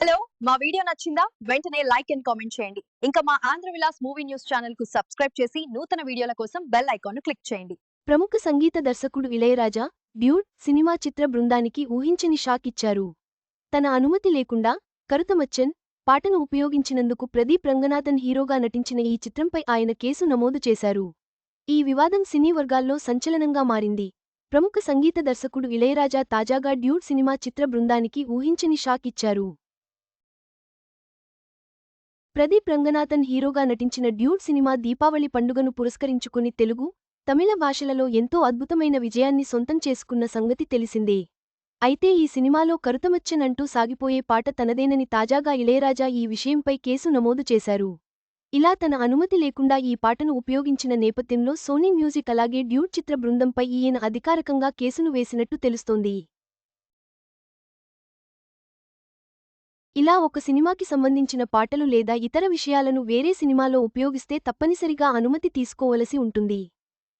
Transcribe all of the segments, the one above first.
Hello మా video నచ్చిందా? వెంటనే లైక్ అండ్ కామెంట్ చేయండి. ఇంకా మా ఆంధ్ర విలాస్ మూవీ న్యూస్ ఛానల్కు సబ్స్క్రైబ్ చేసి నూతన వీడియోల కోసం బెల్ ఐకాన్ క్లిక్ చేయండి. ప్రముఖ సంగీత దర్శకుడు ఇళయరాజా డ్యూడ్ సినిమా చిత్ర బృందానికి ఊహించని షాక్ ఇచ్చారు. తన అనుమతి లేకుండా కరుతమచ్చన్ పాటను ఉపయోగించినందుకు ప్రదీప్ రంగనాథన్ హీరోగా నటించిన ఈ చిత్రంపై ఆయన కేసు నమోదు చేశారు. ఈ వివాదం సినీ వర్గాల్లో సంచలనంగా మారింది. ప్రముఖ సంగీత దర్శకుడు ఇళయరాజా తాజాగా డ్యూడ్ సినిమా చిత్ర బృందానికి ఊహించని షాక్ ఇచ్చారు. ప్రదీప్ రంగనాథన్ హీరోగా నటించిన డ్యూడ్ సినిమా దీపావళి పండుగను పురస్కరించుకుని తెలుగు తమిళ భాషలలో ఎంతో అద్భుతమైన విజయాన్ని సొంతం చేసుకున్న సంగతి తెలిసిందే. అయితే ఈ సినిమాలో కరుతమచ్చనంటూ సాగిపోయే పాట తనదేనని తాజాగా ఇళయరాజా ఈ విషయంపై కేసు నమోదు చేశారు. ఇలా తన అనుమతి లేకుండా ఈ పాటను ఉపయోగించిన నేపథ్యంలో సోనీ మ్యూజిక్ అలాగే డ్యూడ్ చిత్ర బృందంపై ఈయన అధికారికంగా కేసును వేసినట్టు తెలుస్తోంది. ఇలా ఒక సినిమాకి సంబంధించిన పాటలు లేదా ఇతర విషయాలను వేరే సినిమాలో ఉపయోగిస్తే తప్పనిసరిగా అనుమతి తీసుకోవలసి ఉంటుంది.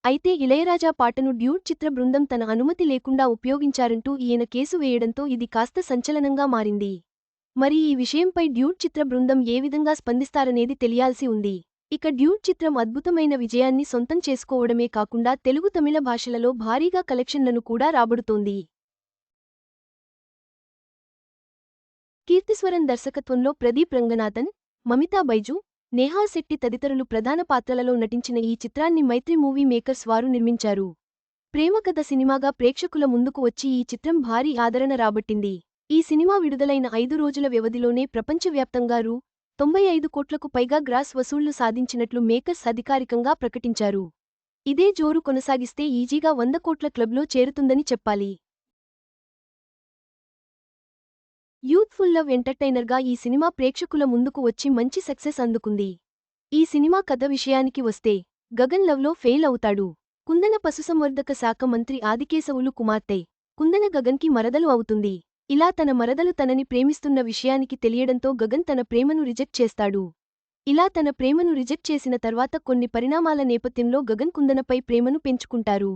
అయితే ఇళయరాజా పాటను డ్యూడ్ చిత్ర బృందం తన అనుమతి లేకుండా ఉపయోగించారంటూ ఈయన కేసు వేయడంతో ఇది కాస్త సంచలనంగా మారింది. మరి ఈ విషయంపై డ్యూడ్ చిత్ర బృందం ఏ విధంగా స్పందిస్తారనేది తెలియాల్సి ఉంది. ఇక డ్యూడ్ చిత్రం అద్భుతమైన విజయాన్ని సొంతం చేసుకోవడమే కాకుండా తెలుగు తమిళ భాషలలో భారీగా కలెక్షన్లను కూడా రాబడుతోంది. కీర్తిస్వరన్ దర్శకత్వంలో ప్రదీప్ రంగనాథన్ మమితా బైజు నేహా శెట్టి తదితరులు ప్రధాన పాత్రలలో నటించిన ఈ చిత్రాన్ని మైత్రి మూవీ మేకర్స్ వారు నిర్మించారు. ప్రేమకథ సినిమాగా ప్రేక్షకుల ముందుకు వచ్చి ఈ చిత్రం భారీ ఆదరణ రాబట్టింది. ఈ సినిమా విడుదలైన ఐదు రోజుల వ్యవధిలోనే ప్రపంచవ్యాప్తంగా రూ. తొంభై ఐదు కోట్లకు పైగా గ్రాస్ వసూళ్ళు సాధించినట్లు మేకర్స్ అధికారికంగా ప్రకటించారు. ఇదే జోరు కొనసాగిస్తే ఈజీగా వంద కోట్ల క్లబ్లో చేరుతుందని చెప్పాలి. యూత్ఫుల్ లవ్ ఎంటర్టైనర్గా ఈ సినిమా ప్రేక్షకుల ముందుకు వచ్చి మంచి సక్సెస్ అందుకుంది. ఈ సినిమా కథ విషయానికి వస్తే గగన్ లవ్లో ఫెయిల్ అవుతాడు. కుందన పశుసంవర్ధక శాఖ మంత్రి ఆదికేశవులు కుమార్తె. కుందన గగన్కి మరదలు అవుతుంది. ఇలా తన మరదలు తనని ప్రేమిస్తున్న విషయానికి తెలియడంతో గగన్ తన ప్రేమను రిజెక్ట్ చేస్తాడు. ఇలా తన ప్రేమను రిజెక్ట్ చేసిన తర్వాత కొన్ని పరిణామాల నేపథ్యంలో గగన్ కుందనపై ప్రేమను పెంచుకుంటారు.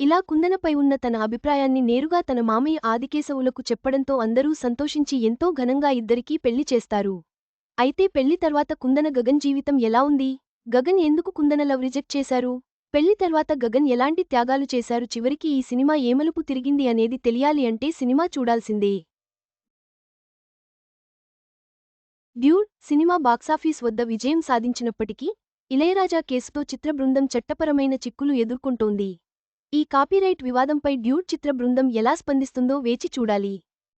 ఇలా కుందనపై ఉన్న తన అభిప్రాయాన్ని నేరుగా తన మామయ్య ఆదికేశవులకు చెప్పడంతో అందరూ సంతోషించి ఎంతో ఘనంగా ఇద్దరికీ పెళ్ళి చేస్తారు. అయితే పెళ్ళి తర్వాత కుందన గగన్ జీవితం ఎలా ఉంది? గగన్ ఎందుకు కుందన లవ్ రిజెక్ట్ చేశారు? పెళ్ళి తర్వాత గగన్ ఎలాంటి త్యాగాలు చేశారు? చివరికి ఈ సినిమా ఏమలుపు తిరిగింది అనేది తెలియాలి అంటే సినిమా చూడాల్సిందే. డ్యూడ్ సినిమా బాక్సాఫీస్ వద్ద విజయం సాధించినప్పటికీ ఇళయరాజా కేసుతో చిత్ర బృందం చట్టపరమైన చిక్కులు ఎదుర్కొంటోంది. ఈ కాపీరైట్ వివాదంపై డ్యూడ్ చిత్ర బృందం ఎలా స్పందిస్తుందో వేచి చూడాలి.